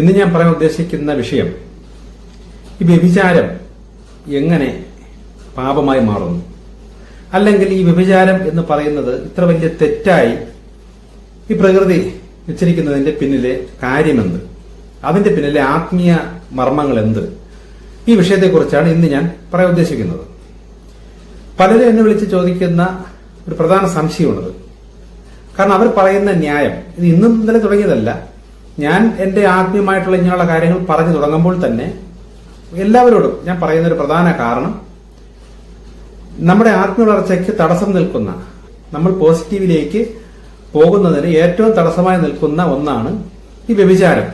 ഇന്ന് ഞാൻ പറയാൻ ഉദ്ദേശിക്കുന്ന വിഷയം ഈ വ്യഭിചാരം എങ്ങനെ പാപമായി മാറുന്നു? അല്ലെങ്കിൽ ഈ വ്യഭിചാരം എന്ന് പറയുന്നത് ഇത്ര വലിയ തെറ്റായി ഈ പ്രകൃതി വെച്ചിരിക്കുന്നതിന്റെ പിന്നിലെ കാര്യമെന്ത്? അതിന്റെ പിന്നിലെ ആത്മീയ മർമ്മങ്ങൾ എന്ത് ഈ വിഷയത്തെക്കുറിച്ചാണ് ഇന്ന് ഞാൻ പറയാൻ ഉദ്ദേശിക്കുന്നത്. പലരും എന്നെ വിളിച്ച് ചോദിക്കുന്ന ഒരു പ്രധാന സംശയമാണത്. കാരണം അവർ പറയുന്ന ന്യായം ഇത് ഇന്നും ഇന്നലെ തുടങ്ങിയതല്ല. ഞാൻ എന്റെ ആത്മീയമായിട്ടുള്ള ഇങ്ങനെയുള്ള കാര്യങ്ങൾ പറഞ്ഞു തുടങ്ങുമ്പോൾ തന്നെ എല്ലാവരോടും ഞാൻ പറയുന്ന ഒരു പ്രധാന കാരണം നമ്മുടെ ആത്മീയ വളർച്ചയ്ക്ക് തടസ്സം നിൽക്കുന്ന നമ്മൾ പോസിറ്റീവിലേക്ക് പോകുന്നതിന് ഏറ്റവും തടസ്സമായി നിൽക്കുന്ന ഒന്നാണ് ഈ വ്യഭിചാരം.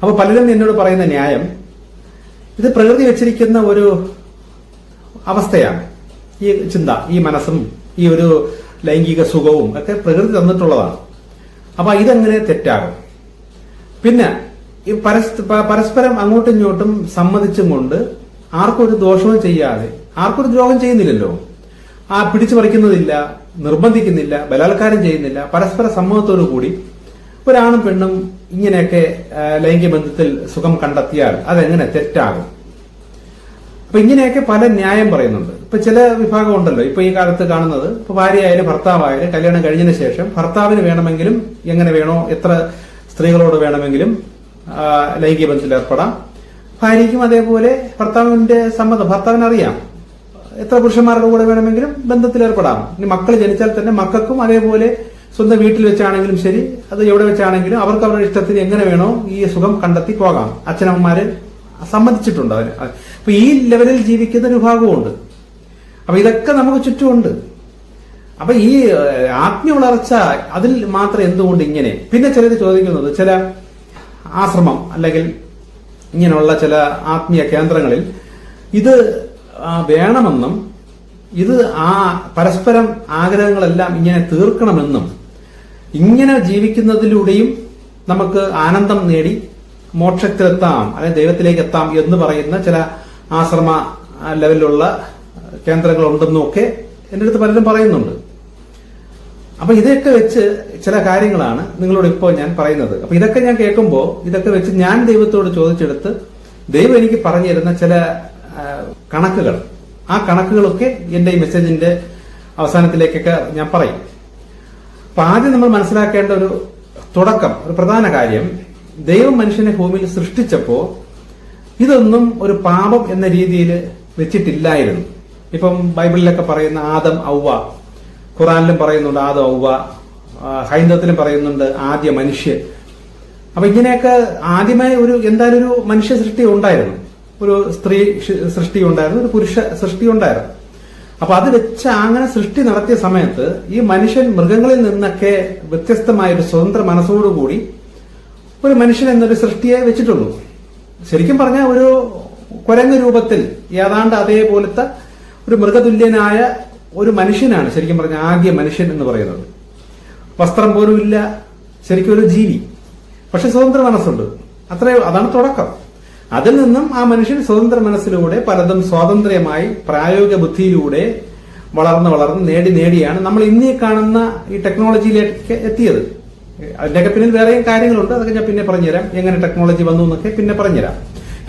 അപ്പൊ പലരും എന്നോട് പറയുന്ന ന്യായം ഇത് പ്രകൃതി വെച്ചിരിക്കുന്ന ഒരു അവസ്ഥയാണ്. ഈ ചിന്ത ഈ മനസ്സും ഈ ഒരു ലൈംഗിക സുഖവും ഒക്കെ പ്രകൃതി തന്നിട്ടുള്ളതാണ്. അപ്പൊ ഇതെങ്ങനെ തെറ്റാകും? പിന്നെ ഈ പരസ്- പരസ്പരം അങ്ങോട്ടും ഇങ്ങോട്ടും സമ്മതിച്ചും കൊണ്ട് ആർക്കും ഒരു ദോഷവും ചെയ്യാതെ ആർക്കൊരു ദ്രോഹം ചെയ്യുന്നില്ലല്ലോ. ആ പിടിച്ചു പറിക്കുന്നതില്ല നിർബന്ധിക്കുന്നില്ല ബലാത്കാരം ചെയ്യുന്നില്ല പരസ്പര സമ്മതത്തോടു കൂടി ഒരാണും പെണ്ണും ഇങ്ങനെയൊക്കെ ലൈംഗിക ബന്ധത്തിൽ സുഖം കണ്ടെത്തിയാൽ അതെങ്ങനെ തെറ്റാകും? അപ്പൊ ഇങ്ങനെയൊക്കെ പല ന്യായം പറയുന്നുണ്ട്. ഇപ്പൊ ചില വിഭാഗം ഉണ്ടല്ലോ. ഇപ്പൊ ഈ കാലത്ത് കാണുന്നത് ഇപ്പൊ ഭാര്യയായാലും ഭർത്താവായാലും കല്യാണം കഴിഞ്ഞതിന് ശേഷം ഭർത്താവിന് വേണമെങ്കിലും എങ്ങനെ വേണോ എത്ര സ്ത്രീകളോട് വേണമെങ്കിലും ലൈംഗിക ബന്ധത്തിൽ ഏർപ്പെടാം. ഭാര്യയ്ക്കും അതേപോലെ ഭർത്താവിന്റെ സമ്മതം ഭർത്താവിന് അറിയാം എത്ര പുരുഷന്മാരുടെ കൂടെ വേണമെങ്കിലും ബന്ധത്തിൽ ഏർപ്പെടാം. ഇനി മക്കൾ ജനിച്ചാൽ തന്നെ മക്കൾക്കും അതേപോലെ സ്വന്തം വീട്ടിൽ വെച്ചാണെങ്കിലും ശരി അത് എവിടെ വെച്ചാണെങ്കിലും അവർക്ക് അവരുടെ ഇഷ്ടത്തിന് എങ്ങനെ വേണോ ഈ സുഖം കണ്ടെത്തി പോകാം. അച്ഛനമ്മമാര് സമ്മതിച്ചിട്ടുണ്ട് അവർ. അപ്പൊ ഈ ലെവലിൽ ജീവിക്കുന്ന ഒരു വിഭാഗമുണ്ട് അപ്പൊ ഇതൊക്കെ നമുക്ക് ചുറ്റുമുണ്ട്. അപ്പൊ ഈ ആത്മീയ വളർച്ച അതിൽ മാത്രം എന്തുകൊണ്ട് ഇങ്ങനെ? പിന്നെ ചിലർ ചോദിക്കുന്നത് ചില ആശ്രമം അല്ലെങ്കിൽ ഇങ്ങനെയുള്ള ചില ആത്മീയ കേന്ദ്രങ്ങളിൽ ഇത് വേണമെന്നും ഇത് ആ പരസ്പരം ആഗ്രഹങ്ങളെല്ലാം ഇങ്ങനെ തീർക്കണമെന്നും ഇങ്ങനെ ജീവിക്കുന്നതിലൂടെയും നമുക്ക് ആനന്ദം നേടി മോക്ഷത്തിലെത്താം അല്ലെങ്കിൽ ദൈവത്തിലേക്ക് എത്താം എന്ന് പറയുന്ന ചില ആശ്രമ ലെവലിലുള്ള കേന്ദ്രങ്ങളുണ്ടെന്നും ഒക്കെ എന്റെ അടുത്ത് പലരും പറയുന്നുണ്ട്. അപ്പൊ ഇതൊക്കെ വെച്ച് ചില കാര്യങ്ങളാണ് നിങ്ങളോട് ഇപ്പോൾ ഞാൻ പറയുന്നത്. അപ്പൊ ഇതൊക്കെ ഞാൻ കേൾക്കുമ്പോൾ ഇതൊക്കെ വെച്ച് ഞാൻ ദൈവത്തോട് ചോദിച്ചെടുത്ത് ദൈവം എനിക്ക് പറഞ്ഞു തരുന്ന ചില കണക്കുകൾ. ആ കണക്കുകളൊക്കെ എന്റെ ഈ മെസ്സേജിന്റെ അവസാനത്തിലേക്കൊക്കെ ഞാൻ പറയും. അപ്പൊ ആദ്യം നമ്മൾ മനസ്സിലാക്കേണ്ട ഒരു തുടക്കം ഒരു പ്രധാന കാര്യം ദൈവം മനുഷ്യനെ ഭൂമിയിൽ സൃഷ്ടിച്ചപ്പോ ഇതൊന്നും ഒരു പാപം എന്ന രീതിയിൽ വെച്ചിട്ടില്ലായിരുന്നു. ഇപ്പം ബൈബിളിലൊക്കെ പറയുന്ന ആദം ഔവ ഖുറാനിലും പറയുന്നുണ്ട് ആദ ഔവ ഹൈന്ദത്തിലും പറയുന്നുണ്ട് ആദ്യ മനുഷ്യൻ. അപ്പൊ ഇങ്ങനെയൊക്കെ ആദ്യമായി ഒരു എന്തായാലും ഒരു മനുഷ്യ സൃഷ്ടി ഉണ്ടായിരുന്നു. ഒരു സ്ത്രീ സൃഷ്ടി ഉണ്ടായിരുന്നു ഒരു പുരുഷ സൃഷ്ടി ഉണ്ടായിരുന്നു. അപ്പൊ അത് വെച്ച് അങ്ങനെ സൃഷ്ടി നടത്തിയ സമയത്ത് ഈ മനുഷ്യൻ മൃഗങ്ങളിൽ നിന്നൊക്കെ വ്യത്യസ്തമായ ഒരു സ്വതന്ത്ര മനസ്സോടുകൂടി ഒരു മനുഷ്യൻ എന്നൊരു സൃഷ്ടിയെ വെച്ചിട്ടുള്ളൂ. ശരിക്കും പറഞ്ഞാൽ ഒരു കുരങ്ങ് രൂപത്തിൽ ഏതാണ്ട് അതേപോലത്തെ ഒരു മൃഗതുല്യനായ ഒരു മനുഷ്യനാണ് ശരിക്കും പറഞ്ഞ ആദ്യ മനുഷ്യൻ എന്ന് പറയുന്നത്. വസ്ത്രം പോലും ഇല്ല ശരിക്കും ഒരു ജീവി. പക്ഷെ സ്വതന്ത്ര മനസ്സുണ്ട്. അത്രേ അതാണ് തുടക്കം. അതിൽ നിന്നും ആ മനുഷ്യൻ സ്വതന്ത്ര മനസ്സിലൂടെ പലതും സ്വാതന്ത്ര്യമായി പ്രായോഗിക ബുദ്ധിയിലൂടെ വളർന്ന് വളർന്ന് നേടി നേടിയാണ് നമ്മൾ ഇന്നീ കാണുന്ന ഈ ടെക്നോളജിയിലേക്ക് എത്തിയത്. അതിന്റെയൊക്കെ പിന്നിൽ വേറെയും കാര്യങ്ങളുണ്ട്. അതൊക്കെ ഞാൻ പിന്നെ പറഞ്ഞുതരാം. എങ്ങനെ ടെക്നോളജി വന്നു എന്നൊക്കെ പിന്നെ പറഞ്ഞുതരാം.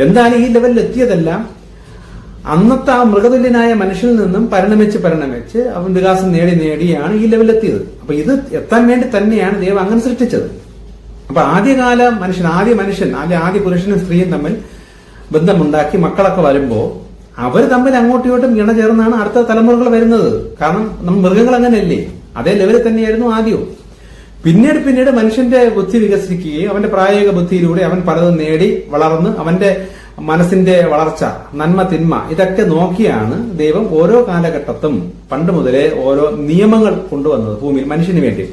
എന്തായാലും ഈ ലെവലിൽ എത്തിയതെല്ലാം അന്നത്തെ ആ മൃഗതുല്യനായ മനുഷ്യനിൽ നിന്നും പരിണമിച്ച് പരിണമിച്ച് അവൻ വികാസം നേടി നേടിയാണ് ഈ ലെവലിലെത്തിയത്. അപ്പൊ ഇത് എത്താൻ വേണ്ടി തന്നെയാണ് ദൈവം അങ്ങനെ സൃഷ്ടിച്ചത്. അപ്പൊ ആദ്യകാല മനുഷ്യൻ ആദ്യ മനുഷ്യൻ ആദ്യ ആദ്യ പുരുഷനും സ്ത്രീയും തമ്മിൽ ബന്ധമുണ്ടാക്കി മക്കളൊക്കെ വരുമ്പോ അവർ തമ്മിൽ അങ്ങോട്ടും ഇങ്ങോട്ടും ഇണ ചേർന്നാണ് അടുത്ത തലമുറകൾ വരുന്നത്. കാരണം നമ്മൾ മൃഗങ്ങൾ അങ്ങനെയല്ലേ? അതേ ലെവലിൽ തന്നെയായിരുന്നു ആദ്യവും. പിന്നീട് പിന്നീട് മനുഷ്യന്റെ ബുദ്ധി വികസിക്കുകയും അവന്റെ പ്രായോഗിക ബുദ്ധിയിലൂടെ അവൻ പലതും നേടി വളർന്ന് അവന്റെ മനസ്സിന്റെ വളർച്ച നന്മ തിന്മ ഇതൊക്കെ നോക്കിയാണ് ദൈവം ഓരോ കാലഘട്ടത്തും പണ്ട് മുതലേ ഓരോ നിയമങ്ങൾ കൊണ്ടുവന്നത് ഭൂമിയിൽ മനുഷ്യന് വേണ്ടി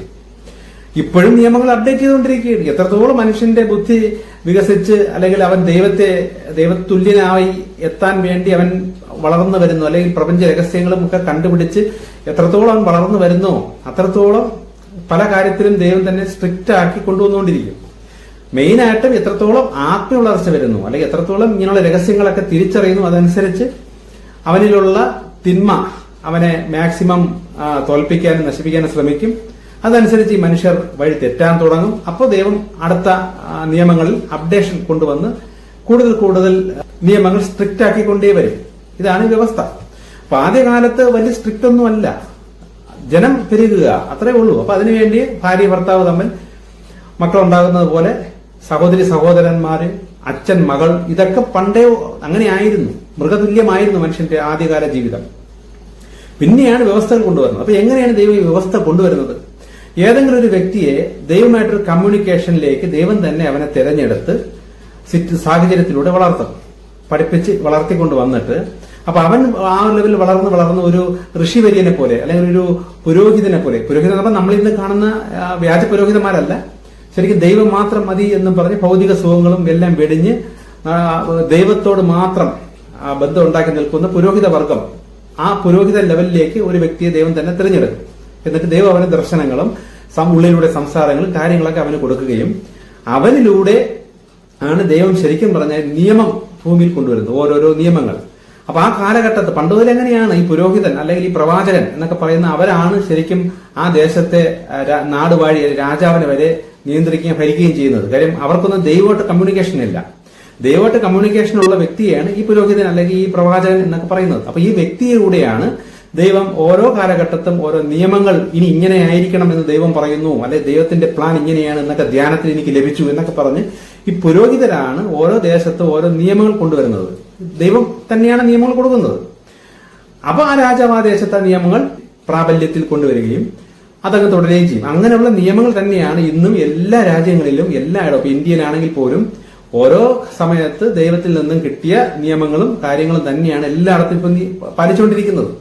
ഇപ്പോഴും നിയമങ്ങൾ അപ്ഡേറ്റ് ചെയ്തുകൊണ്ടിരിക്കുകയാണ്. എത്രത്തോളം മനുഷ്യന്റെ ബുദ്ധി വികസിച്ച് അല്ലെങ്കിൽ അവൻ ദൈവത്തെ ദൈവതുല്യനായി എത്താൻ വേണ്ടി അവൻ വളർന്നു വരുന്നു അല്ലെങ്കിൽ പ്രപഞ്ച രഹസ്യങ്ങളും ഒക്കെ കണ്ടുപിടിച്ച് എത്രത്തോളം അവൻ വളർന്നു വരുന്നോ അത്രത്തോളം പല കാര്യത്തിലും ദൈവം തന്നെ സ്ട്രിക്റ്റ് ആക്കി കൊണ്ടുവന്നുകൊണ്ടിരിക്കും. മെയിനായിട്ടും എത്രത്തോളം ആത്മീയ വളർച്ച വരുന്നു അല്ലെങ്കിൽ എത്രത്തോളം ഇങ്ങനെയുള്ള രഹസ്യങ്ങളൊക്കെ തിരിച്ചറിയുന്നു അതനുസരിച്ച് അവനിലുള്ള തിന്മ അവനെ മാക്സിമം തോൽപ്പിക്കാനും നശിപ്പിക്കാനും ശ്രമിക്കും. അതനുസരിച്ച് ഈ മനുഷ്യർ വഴി തെറ്റാൻ തുടങ്ങും. അപ്പോൾ ദൈവം അടുത്ത നിയമങ്ങളിൽ അപ്ഡേഷൻ കൊണ്ടുവന്ന് കൂടുതൽ കൂടുതൽ നിയമങ്ങൾ സ്ട്രിക്റ്റ് ആക്കിക്കൊണ്ടേ വരും. ഇതാണ് വ്യവസ്ഥ. അപ്പൊ ആദ്യകാലത്ത് വലിയ സ്ട്രിക്റ്റ് ഒന്നുമല്ല ജനം പെരുകുക അത്രേ ഉള്ളൂ. അപ്പൊ അതിനുവേണ്ടി ഭാര്യ ഭർത്താവ് തമ്മിൽ മക്കളുണ്ടാകുന്നത് പോലെ സഹോദരി സഹോദരന്മാര് അച്ഛൻ മകൾ ഇതൊക്കെ പണ്ടേ അങ്ങനെയായിരുന്നു. മൃഗതുല്യമായിരുന്നു മനുഷ്യന്റെ ആദ്യകാല ജീവിതം. പിന്നെയാണ് വ്യവസ്ഥകൾ കൊണ്ടുവരുന്നത്. അപ്പൊ എങ്ങനെയാണ് ദൈവം ഈ വ്യവസ്ഥ കൊണ്ടുവരുന്നത്? ഏതെങ്കിലും ഒരു വ്യക്തിയെ ദൈവമായിട്ടൊരു കമ്മ്യൂണിക്കേഷനിലേക്ക് ദൈവം തന്നെ അവനെ തിരഞ്ഞെടുത്ത് സാഹചര്യത്തിലൂടെ വളർത്തും. പഠിപ്പിച്ച് വളർത്തിക്കൊണ്ട് വന്നിട്ട് അപ്പൊ അവൻ ആ ലെവലിൽ വളർന്ന് വളർന്ന് ഒരു ഋഷിവര്യനെ പോലെ അല്ലെങ്കിൽ ഒരു പുരോഹിതനെ പോലെ പുരോഹിതൻ നമ്മൾ ഇന്ന് കാണുന്ന വ്യാജ പുരോഹിതന്മാരല്ല. ശരിക്കും ദൈവം മാത്രം മതി എന്ന് പറഞ്ഞ് ഭൗതിക സുഖങ്ങളും എല്ലാം വെടിഞ്ഞ് ദൈവത്തോട് മാത്രം ബന്ധം ഉണ്ടാക്കി നിൽക്കുന്ന പുരോഹിത വർഗം ആ പുരോഹിത ലെവലിലേക്ക് ഒരു വ്യക്തിയെ ദൈവം തന്നെ തിരഞ്ഞെടുക്കും. എന്നിട്ട് ദൈവം അവന് ദർശനങ്ങളും ഉള്ളിലൂടെ സംസാരങ്ങളും കാര്യങ്ങളൊക്കെ അവന് കൊടുക്കുകയും അവനിലൂടെ ആണ് ദൈവം ശരിക്കും പറഞ്ഞ നിയമം ഭൂമിയിൽ കൊണ്ടുവരുന്നത് ഓരോരോ നിയമങ്ങൾ. അപ്പൊ ആ കാലഘട്ടത്ത് പണ്ട് മുതൽ എങ്ങനെയാണ് ഈ പുരോഹിതൻ അല്ലെങ്കിൽ ഈ പ്രവാചകൻ എന്നൊക്കെ പറയുന്ന അവരാണ് ശരിക്കും ആ ദേശത്തെ നാട് വഴി രാജാവിനെ വരെ നിയന്ത്രിക്കുകയും ഭരിക്കുകയും ചെയ്യുന്നത്. കാര്യം അവർക്കൊന്നും ദൈവമായിട്ട് കമ്മ്യൂണിക്കേഷൻ ഇല്ല. ദൈവമായിട്ട് കമ്മ്യൂണിക്കേഷൻ ഉള്ള വ്യക്തിയാണ് ഈ പുരോഹിതൻ അല്ലെങ്കിൽ ഈ പ്രവാചകൻ എന്നൊക്കെ പറയുന്നത്. അപ്പൊ ഈ വ്യക്തിയിലൂടെയാണ് ദൈവം ഓരോ കാലഘട്ടത്തും ഓരോ നിയമങ്ങൾ ഇനി ഇങ്ങനെ ആയിരിക്കണം എന്ന് ദൈവം പറയുന്നു അല്ലെ ദൈവത്തിന്റെ പ്ലാൻ ഇങ്ങനെയാണ് എന്നൊക്കെ ധ്യാനത്തിൽ എനിക്ക് ലഭിച്ചു എന്നൊക്കെ പറഞ്ഞ് ഈ പുരോഹിതരാണ് ഓരോ ദേശത്തും ഓരോ നിയമങ്ങൾ കൊണ്ടുവരുന്നത്. ദൈവം തന്നെയാണ് നിയമങ്ങൾ കൊടുക്കുന്നത്. അപ്പൊ ആ രാജാവ് ആ ദേശത്തെ നിയമങ്ങൾ പ്രാബല്യത്തിൽ കൊണ്ടുവരികയും അതങ്ങ് തുടരുകയും ചെയ്യും. അങ്ങനെയുള്ള നിയമങ്ങൾ തന്നെയാണ് ഇന്നും എല്ലാ രാജ്യങ്ങളിലും എല്ലായിടവും ഇപ്പൊ ഇന്ത്യയിലാണെങ്കിൽ പോലും ഓരോ സമയത്ത് ദൈവത്തിൽ നിന്നും കിട്ടിയ നിയമങ്ങളും കാര്യങ്ങളും തന്നെയാണ് എല്ലായിടത്തും ഇപ്പം പാലിച്ചുകൊണ്ടിരിക്കുന്നത്.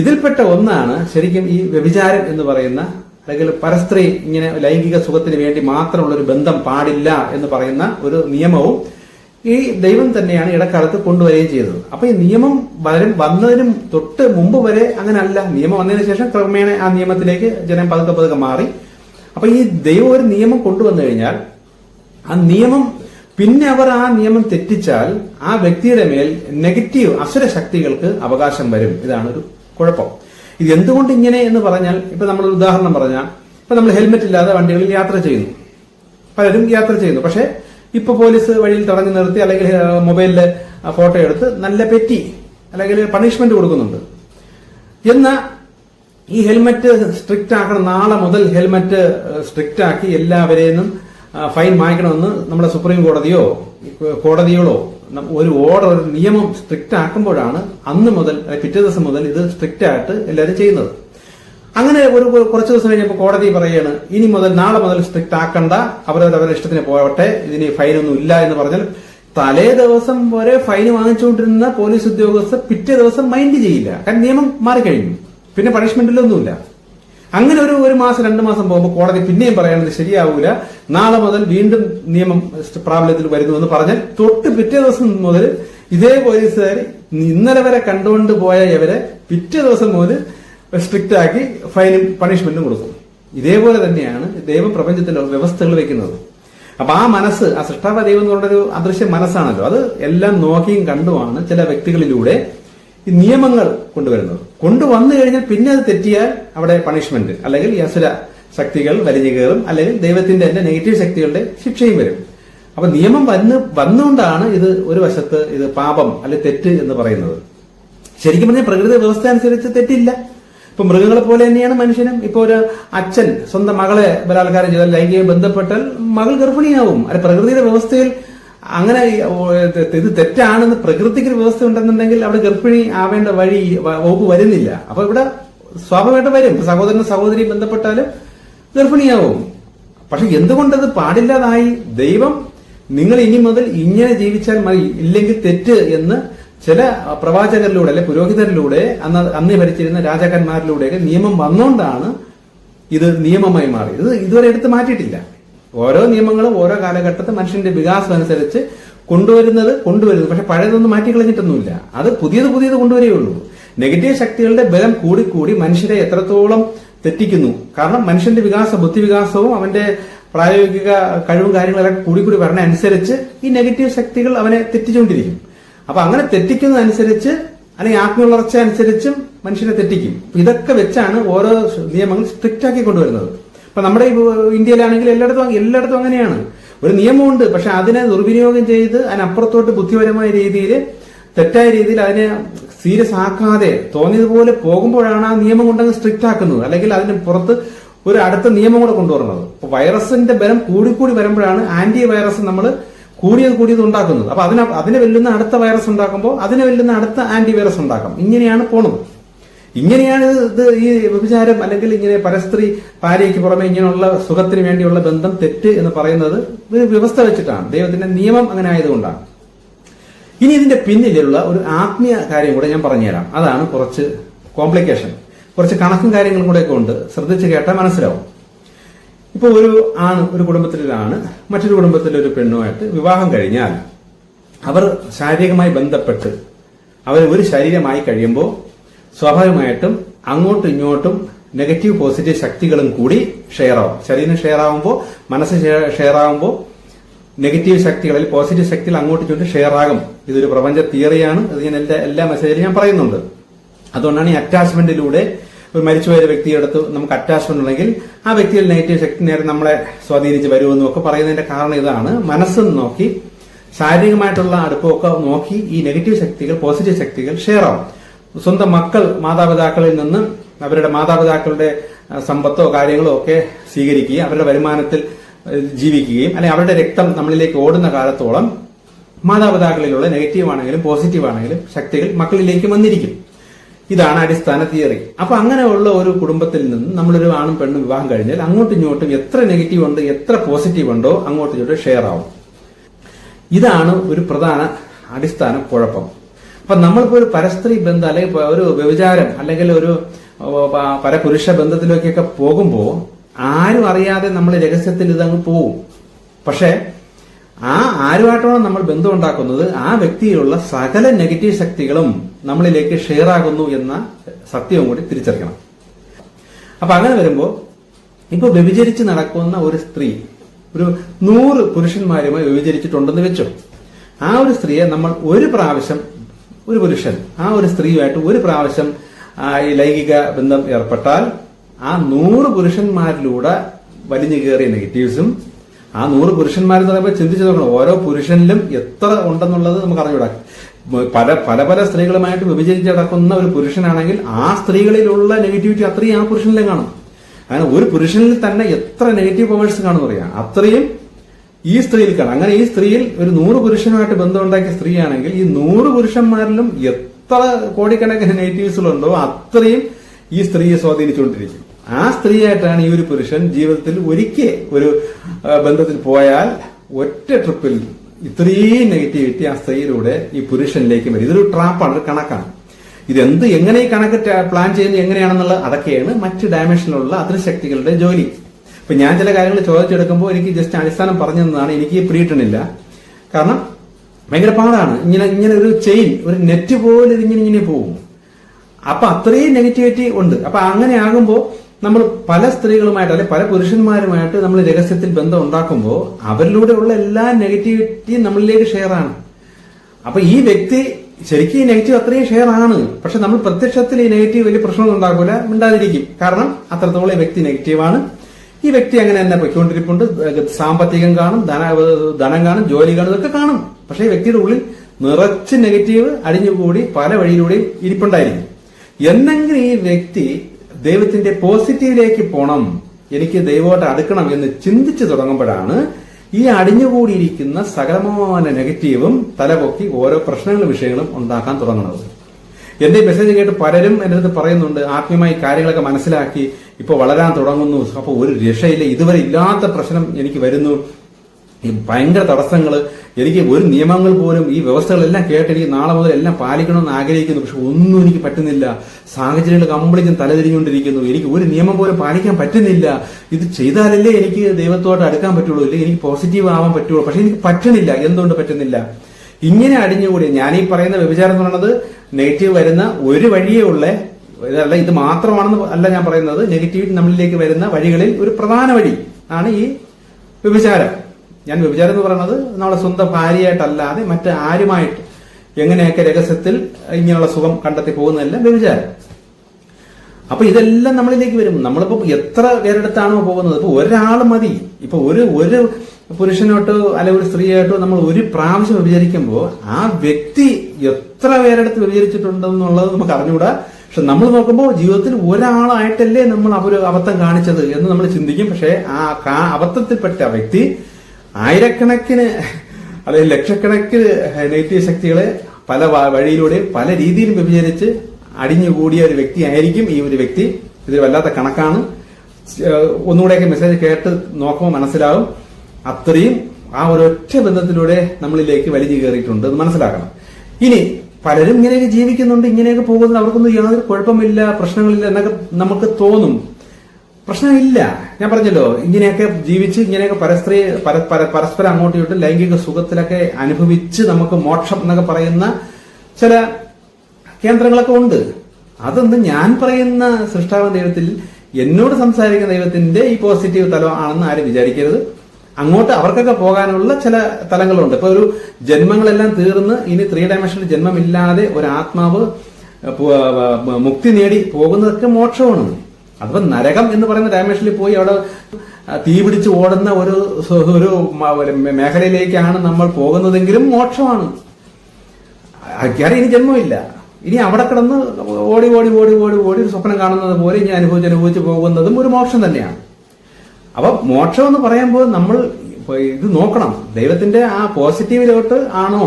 ഇതിൽപ്പെട്ട ഒന്നാണ് ശരിക്കും ഈ വ്യഭിചാരം എന്ന് പറയുന്ന അല്ലെങ്കിൽ പരസ്ത്രീ ഇങ്ങനെ ലൈംഗിക സുഖത്തിന് വേണ്ടി മാത്രമുള്ള ഒരു ബന്ധം പാടില്ല എന്ന് പറയുന്ന ഒരു നിയമവും ഈ ദൈവം തന്നെയാണ് ഇടക്കാലത്ത് കൊണ്ടുവരികയും ചെയ്തത്. അപ്പൊ ഈ നിയമം വരും വന്നതിനും തൊട്ട് മുമ്പ് വരെ അങ്ങനല്ല. നിയമം വന്നതിന് ശേഷം ക്രമേണ ആ നിയമത്തിലേക്ക് ജനം പതുക്കെ പതുക്കെ മാറി. അപ്പൊ ഈ ദൈവം ഒരു നിയമം കൊണ്ടുവന്നു കഴിഞ്ഞാൽ ആ നിയമം പിന്നെ അവർ ആ നിയമം തെറ്റിച്ചാൽ ആ വ്യക്തിയുടെ മേൽ നെഗറ്റീവ് അസുര ശക്തികൾക്ക് അവകാശം വരും. ഇതാണ് ഒരു കുഴപ്പം. ഇത് എന്തുകൊണ്ട് ഇങ്ങനെ എന്ന് പറഞ്ഞാൽ ഇപ്പൊ നമ്മൾ ഉദാഹരണം പറഞ്ഞാൽ ഇപ്പൊ നമ്മൾ ഹെൽമെറ്റ് ഇല്ലാതെ വണ്ടികളിൽ യാത്ര ചെയ്യുന്നു. പലരും യാത്ര ചെയ്യുന്നു. പക്ഷെ ഇപ്പൊ പോലീസ് വഴിയിൽ തടഞ്ഞു നിർത്തി അല്ലെങ്കിൽ മൊബൈലിൽ ഫോട്ടോ എടുത്ത് നല്ല പെറ്റി അല്ലെങ്കിൽ പണിഷ്മെന്റ് കൊടുക്കുന്നുണ്ട്. എന്നാ ഈ ഹെൽമറ്റ് സ്ട്രിക്റ്റ് ആക്കണം. നാളെ മുതൽ ഹെൽമറ്റ് സ്ട്രിക്റ്റ് ആക്കി എല്ലാവരെയും ഫൈൻ വാങ്ങിക്കണമെന്ന് നമ്മുടെ സുപ്രീം കോടതിയോ കോടതികളോ ഒരു ഓർഡർ ഒരു നിയമം സ്ട്രിക്റ്റ് ആക്കുമ്പോഴാണ് അന്ന് മുതൽ പിറ്റേ ദിവസം മുതൽ ഇത് സ്ട്രിക്റ്റ് ആയിട്ട് എല്ലാവരും ചെയ്യുന്നത്. അങ്ങനെ ഒരു കുറച്ച് ദിവസം കഴിഞ്ഞപ്പോൾ കോടതി പറയാണ് ഇനി മുതൽ നാളെ മുതൽ സ്ട്രിക്റ്റ് ആക്കണ്ട. അവരവരവരുടെ ഇഷ്ടത്തിന് പോകട്ടെ. ഇതിന് ഫൈനൊന്നും ഇല്ല എന്ന് പറഞ്ഞാൽ തലേ ദിവസം വരെ ഫൈൻ വാങ്ങിച്ചുകൊണ്ടിരുന്ന പോലീസ് ഉദ്യോഗസ്ഥർ പിറ്റേ ദിവസം മൈൻഡ് ചെയ്യില്ല. കാരണം നിയമം മാറിക്കഴിഞ്ഞു. പിന്നെ പണിഷ്മെന്റിലൊന്നുമില്ല അങ്ങനെ ഒരു ഒരു മാസം രണ്ട് മാസം പോകുമ്പോൾ കോടതി പിന്നെയും പറയുന്നത് ശരിയാവൂല. നാളെ മുതൽ വീണ്ടും നിയമം പ്രാബല്യത്തിൽ വരുന്നു എന്ന് പറഞ്ഞാൽ തൊട്ട് പിറ്റേ ദിവസം മുതൽ ഇതേ പോലീസുകാർ ഇന്നലെ വരെ കണ്ടുകൊണ്ട് പോയ ഇവരെ പിറ്റേ ദിവസം മുതൽ സ്ട്രിക്റ്റ് ആക്കി ഫൈനും പണിഷ്മെന്റും കൊടുക്കും. ഇതേപോലെ തന്നെയാണ് ദൈവപ്രപഞ്ചത്തിലെ വ്യവസ്ഥകൾ വെക്കുന്നത്. അപ്പൊ ആ മനസ്സ് ആ സൃഷ്ടാവ ദൈവം എന്ന് പറഞ്ഞൊരു അദൃശ്യ മനസ്സാണല്ലോ. അത് എല്ലാം നോക്കിയും കണ്ടുമാണ് ചില വ്യക്തികളിലൂടെ ഈ നിയമങ്ങൾ കൊണ്ടുവരുന്നത്. കൊണ്ടുവന്നു കഴിഞ്ഞാൽ പിന്നെ അത് തെറ്റിയാൽ അവിടെ പണിഷ്മെന്റ് അല്ലെങ്കിൽ ഈ അസുര ശക്തികൾ വലിഞ്ഞു കയറും അല്ലെങ്കിൽ ദൈവത്തിന്റെ തന്നെ നെഗറ്റീവ് ശക്തികളുടെ ശിക്ഷയും വരും. അപ്പൊ നിയമം വന്ന് വന്നുകൊണ്ടാണ് ഇത് ഒരു വശത്ത് ഇത് പാപം അല്ലെങ്കിൽ തെറ്റ് എന്ന് പറയുന്നത്. ശരിക്കും പറഞ്ഞാൽ പ്രകൃതി വ്യവസ്ഥ അനുസരിച്ച് തെറ്റില്ല. ഇപ്പൊ മൃഗങ്ങളെ പോലെ തന്നെയാണ് മനുഷ്യനും. ഇപ്പൊ ഒരു അച്ഛൻ സ്വന്തം മകളെ ബലാത്കാരം ചെയ്താൽ ലൈംഗിക ബന്ധപ്പെട്ടാൽ മകൾ ഗർഭിണിയാവും. അല്ല പ്രകൃതിയുടെ വ്യവസ്ഥയിൽ അങ്ങനെ ഇത് തെറ്റാണെന്ന് പ്രകൃതിക്ക് ഒരു വ്യവസ്ഥ ഉണ്ടെന്നുണ്ടെങ്കിൽ അവിടെ ഗർഭിണി ആവേണ്ട വഴി വകുപ്പ് വരുന്നില്ല. അപ്പൊ ഇവിടെ സ്വാഭാവികമായിട്ട് വരും. ഇപ്പൊ സഹോദരനും സഹോദരിയും ബന്ധപ്പെട്ടാലും ഗർഭിണിയാവും. പക്ഷെ എന്തുകൊണ്ടത് പാടില്ലാതായി? ദൈവം നിങ്ങൾ ഇനി മുതൽ ഇങ്ങനെ ജീവിച്ചാൽ മതി. ഇല്ലെങ്കിൽ തെറ്റ് എന്ന് ചില പ്രവാചകരിലൂടെ അല്ലെ പുരോഹിതരിലൂടെ അന്ന് അന്ന് ഭരിച്ചിരുന്ന രാജാക്കന്മാരിലൂടെയൊക്കെ നിയമം വന്നുകൊണ്ടാണ് ഇത് നിയമമായി മാറി ഇത് ഇതുവരെ എടുത്ത് മാറ്റിയിട്ടില്ല. ഓരോ നിയമങ്ങളും ഓരോ കാലഘട്ടത്തിൽ മനുഷ്യന്റെ വികാസം അനുസരിച്ച് കൊണ്ടുവരുന്നത് കൊണ്ടുവരുന്നത് പക്ഷെ പഴയതൊന്നും മാറ്റിക്കളഞ്ഞിട്ടൊന്നുമില്ല അത് പുതിയത് പുതിയത് കൊണ്ടുവരികയുള്ളൂ നെഗറ്റീവ് ശക്തികളുടെ ബലം കൂടിക്കൂടി മനുഷ്യരെ എത്രത്തോളം തെറ്റിക്കുന്നു. കാരണം മനുഷ്യന്റെ വികാസ ബുദ്ധിവികാസവും അവന്റെ പ്രായോഗിക കഴിവും കാര്യങ്ങളെല്ലാം കൂടി കൂടി വരണ അനുസരിച്ച് ഈ നെഗറ്റീവ് ശക്തികൾ അവനെ തെറ്റിച്ചുകൊണ്ടിരിക്കും. അപ്പൊ അങ്ങനെ തെറ്റിക്കുന്നതനുസരിച്ച് അല്ലെങ്കിൽ ആത്മവളർച്ച അനുസരിച്ചും മനുഷ്യനെ തെറ്റിക്കും. ഇതൊക്കെ വെച്ചാണ് ഓരോ നിയമങ്ങൾ സ്ട്രിക്റ്റ് ആക്കി കൊണ്ടുവരുന്നത്. ഇപ്പൊ നമ്മുടെ ഇന്ത്യയിലാണെങ്കിൽ എല്ലായിടത്തും എല്ലായിടത്തും അങ്ങനെയാണ്. ഒരു നിയമമുണ്ട് പക്ഷെ അതിനെ ദുർവിനിയോഗം ചെയ്ത് അതിനപ്പുറത്തോട്ട് ബുദ്ധിപരമായ രീതിയിൽ തെറ്റായ രീതിയിൽ അതിനെ സീരിയസ് ആക്കാതെ തോന്നിയതുപോലെ പോകുമ്പോഴാണ് ആ നിയമം കൊണ്ടങ്ങ് സ്ട്രിക്റ്റ് ആക്കുന്നത് അല്ലെങ്കിൽ അതിന് പുറത്ത് ഒരു അടുത്ത നിയമം കൂടെ കൊണ്ടുവരുന്നത്. വൈറസിന്റെ ബലം കൂടിക്കൂടി വരുമ്പോഴാണ് ആന്റി വൈറസ് നമ്മൾ കൂടിയത് കൂടിയത് ഉണ്ടാക്കുന്നത്. അപ്പൊ അതിനെ അതിനെ വെല്ലുന്ന അടുത്ത വൈറസ് ഉണ്ടാക്കുമ്പോൾ അതിനെ വെല്ലുന്ന അടുത്ത ആന്റി വൈറസ് ഉണ്ടാക്കും. ഇങ്ങനെയാണ് പോണത്. ഇങ്ങനെയാണ് ഇത് ഈ വ്യഭിചാരം അല്ലെങ്കിൽ ഇങ്ങനെ പരസ്ത്രീ ഭാര്യയ്ക്ക് പുറമെ ഇങ്ങനെയുള്ള സുഖത്തിന് വേണ്ടിയുള്ള ബന്ധം തെറ്റ് എന്ന് പറയുന്നത് വ്യവസ്ഥ വെച്ചിട്ടാണ്. ദൈവത്തിന്റെ നിയമം അങ്ങനെ ആയതുകൊണ്ടാണ്. ഇനി ഇതിന്റെ പിന്നിലുള്ള ഒരു ആത്മീയ കാര്യം കൂടെ ഞാൻ പറഞ്ഞുതരാം. അതാണ് കുറച്ച് കോംപ്ലിക്കേഷൻ കുറച്ച് കണക്കും കാര്യങ്ങളും കൂടെ ഒക്കെ ഉണ്ട്. ശ്രദ്ധിച്ച് കേട്ടാൽ മനസ്സിലാവും. ഇപ്പൊ ഒരു ആണ് ഒരു കുടുംബത്തിലാണ് മറ്റൊരു കുടുംബത്തിലെ ഒരു പെണ്ണുമായിട്ട് വിവാഹം കഴിഞ്ഞാൽ അവർ ശാരീരികമായി ബന്ധപ്പെട്ട് അവർ ഒരു ശരീരമായി കഴിയുമ്പോൾ സ്വാഭാവികമായിട്ടും അങ്ങോട്ടും ഇങ്ങോട്ടും നെഗറ്റീവ് പോസിറ്റീവ് ശക്തികളും കൂടി ഷെയർ ആവും. ശരീരം ഷെയർ ആവുമ്പോൾ മനസ്സ് ഷെയർ ആവുമ്പോൾ നെഗറ്റീവ് ശക്തികൾ അല്ലെങ്കിൽ പോസിറ്റീവ് ശക്തികൾ അങ്ങോട്ടും ഇങ്ങോട്ടും ഷെയർ ആകും. ഇതൊരു പ്രപഞ്ച തിയറിയാണ് അത് ഞാൻ എല്ലാ എല്ലാ മെസ്സേജിലും ഞാൻ പറയുന്നുണ്ട്. അതുകൊണ്ടാണ് ഈ അറ്റാച്ച്മെന്റിലൂടെ ഒരു മരിച്ചുപോയ ഒരു വ്യക്തിയുടെ അടുത്ത് നമുക്ക് അറ്റാച്ച്മെന്റ് ഉണ്ടെങ്കിൽ ആ വ്യക്തിയിൽ നെഗറ്റീവ് ശക്തി നേരെ നമ്മളെ സ്വാധീനിച്ച് വരുമെന്നും ഒക്കെ പറയുന്നതിന്റെ കാരണം ഇതാണ്. മനസ്സ് നോക്കി ശാരീരികമായിട്ടുള്ള അടുപ്പമൊക്കെ നോക്കി ഈ നെഗറ്റീവ് ശക്തികൾ പോസിറ്റീവ് ശക്തികൾ ഷെയർ ആവും. സ്വന്തം മക്കൾ മാതാപിതാക്കളിൽ നിന്ന് അവരുടെ മാതാപിതാക്കളുടെ സമ്പത്തോ കാര്യങ്ങളോ ഒക്കെ സ്വീകരിക്കുകയും അവരുടെ വരുമാനത്തിൽ ജീവിക്കുകയും അല്ലെങ്കിൽ അവരുടെ രക്തം നമ്മളിലേക്ക് ഓടുന്ന കാലത്തോളം മാതാപിതാക്കളിലുള്ള നെഗറ്റീവ് ആണെങ്കിലും പോസിറ്റീവ് ആണെങ്കിലും ശക്തികൾ മക്കളിലേക്ക് വന്നിരിക്കും. ഇതാണ് അടിസ്ഥാന തിയറി. അപ്പൊ അങ്ങനെയുള്ള ഒരു കുടുംബത്തിൽ നിന്ന് നമ്മളൊരു ആണും പെണ്ണും വിവാഹം കഴിഞ്ഞാൽ അങ്ങോട്ടും ഇങ്ങോട്ടും എത്ര നെഗറ്റീവ് ഉണ്ട് എത്ര പോസിറ്റീവ് ഉണ്ടോ അങ്ങോട്ടും ഇങ്ങോട്ടും ഷെയർ ആവും. ഇതാണ് ഒരു പ്രധാന അടിസ്ഥാന കുഴപ്പം. അപ്പൊ നമ്മളിപ്പോ ഒരു പരസ്ത്രീ ബന്ധം അല്ലെങ്കിൽ ഒരു വ്യഭിചാരം അല്ലെങ്കിൽ ഒരു പരപുരുഷ ബന്ധത്തിലേക്കൊക്കെ പോകുമ്പോൾ ആരും അറിയാതെ നമ്മൾ രഹസ്യത്തിൽ ഇതങ്ങ് പോവും. പക്ഷെ ആ ആരുമായിട്ടാണോ നമ്മൾ ബന്ധം ഉണ്ടാക്കുന്നത് ആ വ്യക്തിയിലുള്ള സകല നെഗറ്റീവ് ശക്തികളും നമ്മളിലേക്ക് ഷെയർ ആകുന്നു എന്ന സത്യവും കൂടി തിരിച്ചറിയണം. അപ്പൊ അങ്ങനെ വരുമ്പോൾ ഇപ്പൊ വ്യഭിചരിച്ച് നടക്കുന്ന ഒരു സ്ത്രീ ഒരു നൂറ് പുരുഷന്മാരുമായി വ്യഭിചരിച്ചിട്ടുണ്ടെന്ന് വെച്ചു. ആ ഒരു സ്ത്രീയെ നമ്മൾ ഒരു പ്രാവശ്യം ഒരു പുരുഷൻ ആ ഒരു സ്ത്രീയുമായിട്ട് ഒരു പ്രാവശ്യം ഈ ലൈംഗിക ബന്ധം ഏർപ്പെട്ടാൽ ആ നൂറ് പുരുഷന്മാരിലൂടെ വലിഞ്ഞു കയറിയ നെഗറ്റീവ്സും ആ നൂറ് പുരുഷന്മാരെന്ന് പറയുമ്പോൾ ചിന്തിച്ചു നോക്കണം. ഓരോ പുരുഷനിലും എത്ര ഉണ്ടെന്നുള്ളത് നമുക്ക് അറിഞ്ഞൂടാ. പല പല പല സ്ത്രീകളുമായിട്ട് വിഭജിച്ച് നടക്കുന്ന ഒരു പുരുഷനാണെങ്കിൽ ആ സ്ത്രീകളിലുള്ള നെഗറ്റിവിറ്റി അത്രയും ആ പുരുഷനിലും കാണും. അങ്ങനെ ഒരു പുരുഷനിൽ തന്നെ എത്ര നെഗറ്റീവ് പവേഴ്സ് കാണുമെന്ന് പറയാം അത്രയും ഈ സ്ത്രീയിൽ കാണാം. അങ്ങനെ ഈ സ്ത്രീയിൽ ഒരു നൂറ് പുരുഷനുമായിട്ട് ബന്ധമുണ്ടാക്കിയ സ്ത്രീയാണെങ്കിൽ ഈ നൂറ് പുരുഷന്മാരിലും എത്ര കോടിക്കണക്കിന് നെഗറ്റീവ്സുകളുണ്ടോ അത്രയും ഈ സ്ത്രീയെ സ്വാധീനിച്ചുകൊണ്ടിരിക്കും. ആ സ്ത്രീയായിട്ടാണ് ഈ ഒരു പുരുഷൻ ജീവിതത്തിൽ ഒരിക്കൽ ഒരു ബന്ധത്തിൽ പോയാൽ ഒറ്റ ട്രിപ്പിൽ ഇത്രയും നെഗറ്റിവിറ്റി ആ സ്ത്രീയിലൂടെ ഈ പുരുഷനിലേക്ക് വരും. ഇതൊരു ട്രാപ്പാണ് ഒരു കണക്കാണ്. ഇതെന്ത് എങ്ങനെ ഈ കണക്ക് പ്ലാൻ ചെയ്യുന്നത് എങ്ങനെയാണെന്നുള്ളത് അതൊക്കെയാണ് മറ്റ് ഡയമെൻഷനിലുള്ള അതിർശക്തികളുടെ ജോലി. ഇപ്പൊ ഞാൻ ചില കാര്യങ്ങൾ ചോദിച്ചെടുക്കുമ്പോൾ എനിക്ക് ജസ്റ്റ് അടിസ്ഥാനം പറഞ്ഞു തന്നതാണ് എനിക്ക് പ്രീട്ടണില്ല കാരണം ഭയങ്കര പാടാണ്. ഇങ്ങനെ ഇങ്ങനെ ഒരു ചെയിൻ ഒരു നെറ്റ് പോലെ ഇതിങ്ങനെ ഇങ്ങനെ പോകും. അപ്പൊ അത്രയും നെഗറ്റിവിറ്റി ഉണ്ട്. അപ്പൊ അങ്ങനെ ആകുമ്പോൾ നമ്മൾ പല സ്ത്രീകളുമായിട്ട് അല്ലെ പല പുരുഷന്മാരുമായിട്ട് നമ്മൾ രഹസ്യത്തിൽ ബന്ധം ഉണ്ടാക്കുമ്പോൾ അവരിലൂടെയുള്ള എല്ലാ നെഗറ്റിവിറ്റിയും നമ്മളിലേക്ക് ഷെയർ ആണ്. അപ്പൊ ഈ വ്യക്തി ശരിക്കും ഈ നെഗറ്റീവ് അത്രയും ഷെയർ ആണ്. പക്ഷെ നമ്മൾ പ്രത്യക്ഷത്തിൽ ഈ നെഗറ്റീവ് വലിയ പ്രശ്നമൊന്നും ഉണ്ടാക്കൂല മിണ്ടാതിരിക്കും. കാരണം അത്രത്തോളം ഈ വ്യക്തി നെഗറ്റീവാണ് ഈ വ്യക്തി അങ്ങനെ തന്നെ പൊയ്ക്കൊണ്ടിരിപ്പുണ്ട്. സാമ്പത്തികം കാണും ധന ധനം കാണും ജോലി കാണും ഇതൊക്കെ കാണും. പക്ഷെ ഈ വ്യക്തിയുടെ ഉള്ളിൽ നിറച്ച് നെഗറ്റീവ് അടിഞ്ഞുകൂടി പല വഴിയിലൂടെയും ഇരിപ്പുണ്ടായിരിക്കും. എന്നെങ്കിലും ഈ വ്യക്തി ദൈവത്തിന്റെ പോസിറ്റീവിലേക്ക് പോണം എനിക്ക് ദൈവമായിട്ട് അടുക്കണം എന്ന് ചിന്തിച്ചു തുടങ്ങുമ്പോഴാണ് ഈ അടിഞ്ഞുകൂടിയിരിക്കുന്ന സകലമായ നെഗറ്റീവും തലപൊക്കി ഓരോ പ്രശ്നങ്ങളും വിഷയങ്ങളും ഉണ്ടാക്കാൻ തുടങ്ങുന്നത്. എന്റെ മെസ്സേജ് കേട്ട് പലരും എന്റെ അടുത്ത് പറയുന്നുണ്ട് ആത്മീയമായി കാര്യങ്ങളൊക്കെ മനസ്സിലാക്കി ഇപ്പൊ വളരാൻ തുടങ്ങുന്നു. അപ്പൊ ഒരു രക്ഷയില്ല ഇതുവരെ ഇല്ലാത്ത പ്രശ്നം എനിക്ക് വരുന്നു. ഈ ഭയങ്കര തടസ്സങ്ങൾ എനിക്ക് ഒരു നിയമങ്ങൾ പോലും ഈ വ്യവസ്ഥകളെല്ലാം കേട്ട് എനിക്ക് നാളെ മുതൽ എല്ലാം പാലിക്കണമെന്ന് ആഗ്രഹിക്കുന്നു. പക്ഷെ ഒന്നും എനിക്ക് പറ്റുന്നില്ല. സാഹചര്യങ്ങൾ കംപ്ലീറ്റ് തലതിരിഞ്ഞുകൊണ്ടിരിക്കുന്നു. എനിക്ക് ഒരു നിയമം പോലും പാലിക്കാൻ പറ്റുന്നില്ല. ഇത് ചെയ്താലല്ലേ എനിക്ക് ദൈവത്തോട്ട് അടുക്കാൻ പറ്റുള്ളൂ. അല്ലെങ്കിൽ എനിക്ക് പോസിറ്റീവ് ആവാൻ പറ്റുള്ളൂ. പക്ഷെ എനിക്ക് പറ്റുന്നില്ല. എന്തുകൊണ്ട് പറ്റുന്നില്ല? ഇങ്ങനെ അടിഞ്ഞുകൂടി ഞാൻ ഈ പറയുന്ന വ്യഭിചാരം എന്ന് പറയുന്നത് നെഗറ്റീവ് വരുന്ന ഒരു വഴിയേ ഉള്ളേ അല്ല ഇത് മാത്രമാണെന്ന് അല്ല ഞാൻ പറയുന്നത്. നെഗറ്റീവ് നമ്മളിലേക്ക് വരുന്ന വഴികളിൽ ഒരു പ്രധാന വഴി ആണ് ഈ വ്യഭിചാരം. ഞാൻ വ്യഭിചാരം എന്ന് പറയുന്നത് നമ്മളെ സ്വന്തം ഭാര്യയായിട്ടല്ലാതെ മറ്റ് ആരുമായിട്ട് എങ്ങനെയൊക്കെ രഹസ്യത്തിൽ ഇങ്ങനെയുള്ള സുഖം കണ്ടെത്തി പോകുന്നതല്ല വ്യഭിചാരം. അപ്പൊ ഇതെല്ലാം നമ്മളിലേക്ക് വരും. നമ്മളിപ്പോ എത്ര പേരെടുത്താണോ പോകുന്നത്? ഇപ്പൊ ഒരാൾ മതി. ഇപ്പൊ ഒരു ഒരു പുരുഷനോട്ടോ അല്ലെ ഒരു സ്ത്രീയായിട്ടോ നമ്മൾ ഒരു പ്രാവശ്യം വ്യഭിചരിക്കുമ്പോൾ ആ വ്യക്തി എത്ര പേരെടുത്ത് വ്യഭിചരിച്ചിട്ടുണ്ടെന്നുള്ളത് നമുക്ക് അറിഞ്ഞുകൂടാ. പക്ഷെ നമ്മൾ നോക്കുമ്പോൾ ജീവിതത്തിൽ ഒരാളായിട്ടല്ലേ നമ്മൾ അവർ അബദ്ധം കാണിച്ചത് എന്ന് നമ്മൾ ചിന്തിക്കും. പക്ഷെ ആ അബദ്ധത്തിൽപ്പെട്ട വ്യക്തി ആയിരക്കണക്കിന് അല്ലെങ്കിൽ ലക്ഷക്കണക്കിന് നെഗറ്റീവ് ശക്തികളെ പല വഴിയിലൂടെ പല രീതിയിലും വ്യഭിചരിച്ച് അടിഞ്ഞുകൂടിയ ഒരു വ്യക്തി ആയിരിക്കും ഈ ഒരു വ്യക്തി. ഇത് വല്ലാത്ത കണക്കാണ്. ഒന്നുകൂടെയൊക്കെ മെസ്സേജ് കേട്ട് നോക്കുമ്പോൾ മനസ്സിലാവും അത്രയും ആ ഒരൊറ്റ ബന്ധത്തിലൂടെ നമ്മളിലേക്ക് വലിഞ്ഞു കയറിയിട്ടുണ്ട് എന്ന് മനസ്സിലാക്കണം. ഇനി പലരും ഇങ്ങനെയൊക്കെ ജീവിക്കുന്നുണ്ട് ഇങ്ങനെയൊക്കെ പോകുന്നത് അവർക്കൊന്നും യാതൊരു കുഴപ്പമില്ല പ്രശ്നങ്ങളില്ല എന്നൊക്കെ നമുക്ക് തോന്നും. പ്രശ്നമില്ല. ഞാൻ പറഞ്ഞല്ലോ ഇങ്ങനെയൊക്കെ ജീവിച്ച് ഇങ്ങനെയൊക്കെ പരസ്ത്രീ പര- പര- പരസ്പരം അങ്ങോട്ടും ഇങ്ങോട്ടും ലൈംഗിക സുഖത്തിലൊക്കെ അനുഭവിച്ച് നമുക്ക് മോക്ഷം എന്നൊക്കെ പറയുന്ന ചില കേന്ദ്രങ്ങളൊക്കെ ഉണ്ട്. അതൊന്നും ഞാൻ പറയുന്ന സൃഷ്ടാവ ദൈവത്തിൽ എന്നോട് സംസാരിക്കുന്ന ദൈവത്തിന്റെ ഈ പോസിറ്റീവ് തലം ആണെന്ന് ആരും വിചാരിക്കരുത്. അങ്ങോട്ട് അവർക്കൊക്കെ പോകാനുള്ള ചില തലങ്ങളുണ്ട്. ഇപ്പൊ ഒരു ജന്മങ്ങളെല്ലാം തീർന്ന് ഇനി ത്രീ ഡയമെൻഷനിൽ ജന്മമില്ലാതെ ഒരു ആത്മാവ് മുക്തി നേടി പോകുന്നതൊക്കെ മോക്ഷമാണ്. അതിപ്പോ നരകം എന്ന് പറയുന്ന ഡയമെൻഷനിൽ പോയി അവിടെ തീ പിടിച്ച് ഓടുന്ന ഒരു ഒരു മേഖലയിലേക്കാണ് നമ്മൾ പോകുന്നതെങ്കിലും മോക്ഷമാണ്. അക്കാരെ ഇനി ജന്മമില്ല. ഇനി അവിടെ കിടന്ന് ഓടി ഓടി ഓടി ഓടി ഓടി ഒരു സ്വപ്നം കാണുന്നത് പോലെ ഇനി അനുഭവിച്ച് അനുഭവിച്ച് പോകുന്നതും ഒരു മോക്ഷം തന്നെയാണ്. അപ്പൊ മോക്ഷം എന്ന് പറയുമ്പോൾ നമ്മൾ ഇത് നോക്കണം. ദൈവത്തിന്റെ ആ പോസിറ്റീവിലോട്ട് ആണോ?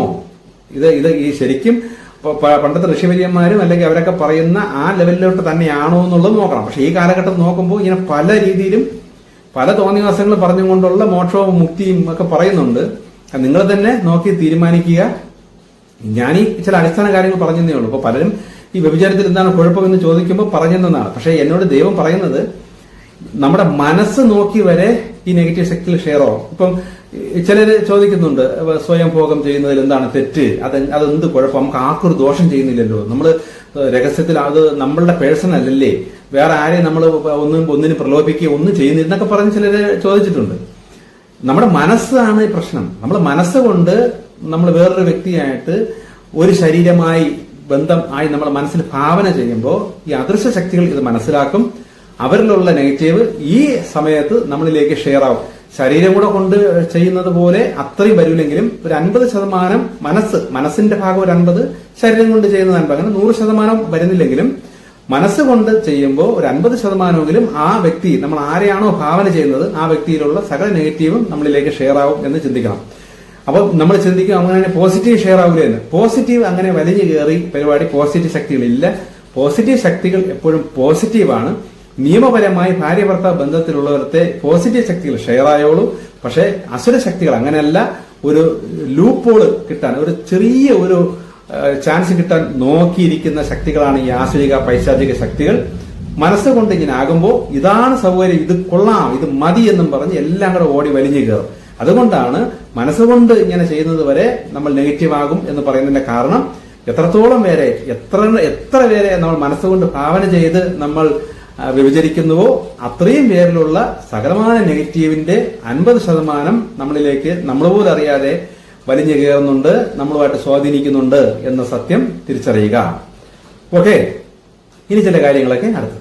ഇത് ഇത് ഈ ശരിക്കും പണ്ടത്തെ ഋഷിവര്യന്മാരും അല്ലെങ്കിൽ അവരൊക്കെ പറയുന്ന ആ ലെവലിലോട്ട് തന്നെയാണോ എന്നുള്ളത് നോക്കണം. പക്ഷേ ഈ കാലഘട്ടം നോക്കുമ്പോൾ ഇങ്ങനെ പല രീതിയിലും പല തോന്നിവാസങ്ങൾ പറഞ്ഞുകൊണ്ടുള്ള മോക്ഷവും മുക്തിയും ഒക്കെ പറയുന്നുണ്ട്. നിങ്ങൾ തന്നെ നോക്കി തീരുമാനിക്കുക. ഞാൻ ഈ ചില അടിസ്ഥാന കാര്യങ്ങൾ പറഞ്ഞതേ ഉള്ളൂ. അപ്പോൾ പലരും ഈ വ്യഭിചാരത്തിൽ എന്താണ് കുഴപ്പമെന്ന് ചോദിക്കുമ്പോൾ പറഞ്ഞെന്നാണ് പക്ഷേ എന്നോട് ദൈവം പറയുന്നത് നമ്മുടെ മനസ്സ് നോക്കി വരെ ഈ നെഗറ്റീവ് ശക്തിയിൽ ഷെയർ ആവും. ഇപ്പം ചിലര് ചോദിക്കുന്നുണ്ട് സ്വയം ഭോഗം ചെയ്യുന്നതിൽ എന്താണ് തെറ്റ്? അത് അതെന്ത് കുഴപ്പം? നമുക്ക് ആർക്കൊരു ദോഷം ചെയ്യുന്നില്ലല്ലോ? നമ്മൾ രഹസ്യത്തിൽ അത് നമ്മളുടെ പേഴ്സൺ അല്ലല്ലേ? വേറെ ആരെയും നമ്മൾ ഒന്നും ഒന്നിനും പ്രലോഭിക്കുകയോ ഒന്നും ചെയ്യുന്നില്ല എന്നൊക്കെ പറഞ്ഞ് ചിലര് ചോദിച്ചിട്ടുണ്ട്. നമ്മുടെ മനസ്സാണ് ഈ പ്രശ്നം. നമ്മുടെ മനസ്സുകൊണ്ട് നമ്മൾ വേറൊരു വ്യക്തിയായിട്ട് ഒരു ശരീരമായി ബന്ധം ആയി നമ്മുടെ മനസ്സിൽ ഭാവന ചെയ്യുമ്പോൾ ഈ അദൃശ്യ ശക്തികൾ ഇത് മനസ്സിലാക്കും. അവരിലുള്ള നെഗറ്റീവ് ഈ സമയത്ത് നമ്മളിലേക്ക് ഷെയർ ആവും. ശരീരം കൂടെ കൊണ്ട് ചെയ്യുന്നത് പോലെ അത്രയും വരൂലെങ്കിലും ഒരു അൻപത് ശതമാനം മനസ്സ് മനസ്സിന്റെ ഭാഗം ഒരു അൻപത് ശരീരം കൊണ്ട് ചെയ്യുന്നത് അൻപത് അങ്ങനെ നൂറ് ശതമാനം വരുന്നില്ലെങ്കിലും മനസ്സുകൊണ്ട് ചെയ്യുമ്പോൾ ഒരു അൻപത് ശതമാനമെങ്കിലും ആ വ്യക്തി നമ്മൾ ആരെയാണോ ഭാവന ചെയ്യുന്നത് ആ വ്യക്തിയിലുള്ള സകല നെഗറ്റീവും നമ്മളിലേക്ക് ഷെയർ ആവും എന്ന് ചിന്തിക്കണം. അപ്പോൾ നമ്മൾ ചിന്തിക്കും അങ്ങനെ പോസിറ്റീവ് ഷെയർ ആവില്ല എന്ന്. പോസിറ്റീവ് അങ്ങനെ വലിഞ്ഞു കയറി പരിപാടി പോസിറ്റീവ് ശക്തികളില്ല. പോസിറ്റീവ് ശക്തികൾ എപ്പോഴും പോസിറ്റീവാണ് നിയമപരമായി ഭാര്യ ഭർത്താവ് ബന്ധത്തിലുള്ളവരത്തെ പോസിറ്റീവ് ശക്തികൾ ഷെയർ ആയോളൂ. പക്ഷേ അസുര ശക്തികൾ അങ്ങനെയല്ല. ഒരു ലൂപ്പോൾ കിട്ടാൻ ഒരു ചെറിയ ഒരു ചാൻസ് കിട്ടാൻ നോക്കിയിരിക്കുന്ന ശക്തികളാണ് ഈ ആസുരിക പൈശാചിക ശക്തികൾ. മനസ്സുകൊണ്ട് ഇങ്ങനെ ആകുമ്പോൾ ഇതാണ് സൗകര്യം ഇത് കൊള്ളാം ഇത് മതി എന്നും പറഞ്ഞ് എല്ലാം കൂടെ ഓടി വലിഞ്ഞു കയറും. അതുകൊണ്ടാണ് മനസ്സുകൊണ്ട് ഇങ്ങനെ ചെയ്യുന്നത് വരെ നമ്മൾ നെഗറ്റീവ് ആകും എന്ന് പറയുന്നതിന്റെ കാരണം എത്രത്തോളം പേരെ എത്ര എത്ര പേരെ നമ്മൾ മനസ്സുകൊണ്ട് ഭാവന ചെയ്ത് നമ്മൾ വ്യഭിചരിക്കുന്നുവോ? അത്രയും പേരിലുള്ള സകലമായ നെഗറ്റീവിന്റെ അൻപത് ശതമാനം നമ്മളിലേക്ക് നമ്മൾ പോലും അറിയാതെ വലിഞ്ഞു കയറുന്നുണ്ട് നമ്മളുമായിട്ട് സ്വാധീനിക്കുന്നുണ്ട് എന്ന സത്യം തിരിച്ചറിയുക. ഓക്കെ ഇനി ചില കാര്യങ്ങളൊക്കെ അടുത്ത്